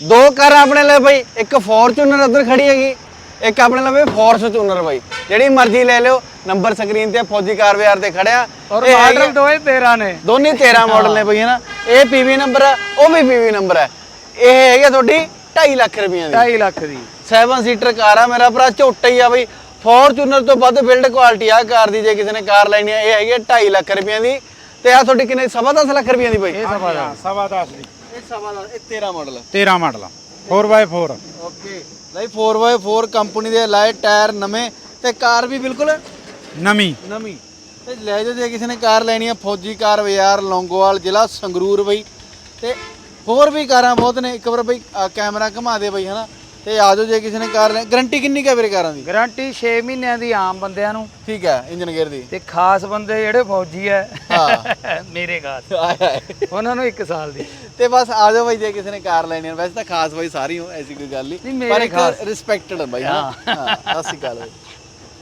ਦੋ ਕਾਰਾਂ ਆਪਣੇ ਲਈ ਬਈ ਇੱਕ ਫੋਰਚੂਨਰ ਉਧਰ ਖੜੀ ਹੈਗੀ ਇੱਕ ਆਪਣੇ ਲਈ ਫੋਰਚੂਨਰ ਬਈ। ਜਿਹੜੀ ਮਰਜ਼ੀ ਲੈ ਲਿਓ ਨੰਬਰ ਸਕਰੀਨ ਤੇ ਫੌਜੀ ਕਾਰ ਬਾਜ਼ਾਰ ਤੇ ਖੜਿਆ। ਔਰ ਮਾਡਲ ਦੋਏ 13 ਨੇ। ਦੋਨੇ 13 ਮਾਡਲ ਨੇ ਬਈ ਹਨਾ? ਇਹ ਪੀਵੀ ਨੰਬਰ ਹੈ ਉਹ ਵੀ ਪੀਵੀ ਨੰਬਰ ਹੈ ਇਹ ਹੈਗੇ ਤੁਹਾਡੀ 2.5 ਲੱਖ ਰੁਪਈਆ ਦੀ। 2.5 ਲੱਖ ਦੀ। 7 ਸੀਟਰ ਕਾਰ ਆ ਮੇਰਾ ਭਰਾ ਝੋਟਾ ਹੀ ਆ ਬਈ। ਫੋਰਚੂਨਰ ਤੋਂ ਵੱਧ ਬਿਲਡ ਕੁਆਲਿਟੀ ਆ ਕਾਰ ਦੀ ਜੇ ਕਿਸੇ ਨੇ ਕਾਰ ਲੈਣੀ ਆ ਇਹ ਹੈਗੀ 2.5 ਲੱਖ ਰੁਪਈਆ ਦੀ। ਤੇ ਆ ਤੁਹਾਡੀ ਕਿੰਨੇ ਸਵਾ ਦਸ ਲੱਖ ਰੁਪਈਆ ਦੀ ਬਈ? ਇਹ ਸਭਾ ਦਾ ਸਵਾ 10 ਦੀ। ਸਵਾ ਦਸ ਇਹ 13 ਮਾਡਲ 13 ਮਾਡਲ 4x4 ਓਕੇ ਲਈ 4x4 ਕੰਪਨੀ ਦੇ ਲਾਏ ਟਾਇਰ ਨਵੇਂ ਤੇ ਕਾਰ ਵੀ ਬਿਲਕੁਲ ਨਵੀਂ। ਨਵੀਂ। ਤੇ ਲੈ ਜਾਓ ਜੇ ਕਿਸੇ ਨੇ ਕਾਰ ਲੈਣੀ ਆ ਫੌਜੀ ਕਾਰ ਬਾਜ਼ਾਰ ਲੌਂਗੋਵਾਲ ਜ਼ਿਲ੍ਹਾ ਸੰਗਰੂਰ ਬਈ। ਤੇ ਹੋਰ ਵੀ ਕਾਰਾਂ ਬਹੁਤ ਨੇ। ਇੱਕ ਵਾਰ ਬਈ ਕੈਮਰਾ ਘੁਮਾ ਦੇ ਬਈ ਹਨਾ। ਤੇ ਆ ਜਾਓ ਜੇ ਕਿਸੇ ਨੇ ਕਾਰ ਲੈ ਗਾਰੰਟੀ ਕਿੰਨੀ ਕਾ ਵੀਰੇ ਕਾਰਾਂ ਦੀ? ਗਾਰੰਟੀ 6 ਮਹੀਨਿਆਂ ਦੀ ਆਮ ਬੰਦਿਆਂ ਨੂੰ। ਠੀਕ ਹੈ ਇੰਜਨ ਗੇਅਰ ਦੀ। ਤੇ ਖਾਸ ਬੰਦੇ ਜਿਹੜੇ ਫੌਜੀ ਐ ਮੇਰੇ ਆਏ ਆਏ ਉਹਨਾਂ ਨੂੰ 1 ਸਾਲ ਦੀ। ਤੇ ਬਸ ਆ ਜਾਓ ਬਈ ਜੇ ਕਿਸੇ ਨੇ ਕਾਰ ਲੈਣੀ ਹੈ। ਵੈਸੇ ਤਾਂ ਖਾਸ ਬਈ ਸਾਰੀ ਹੋ ਐਸੀ ਕੋਈ ਗੱਲ ਨਹੀਂ, ਨਹੀਂ ਮੇਰੇ ਪਰ ਇੱਕ ਖਾਸ। ਰਿਸਪੈਕਟਡ ਬਈ ਹਾਂ। ਹਾਂ ਅਸੀਂ ਗੱਲ ਬਈ।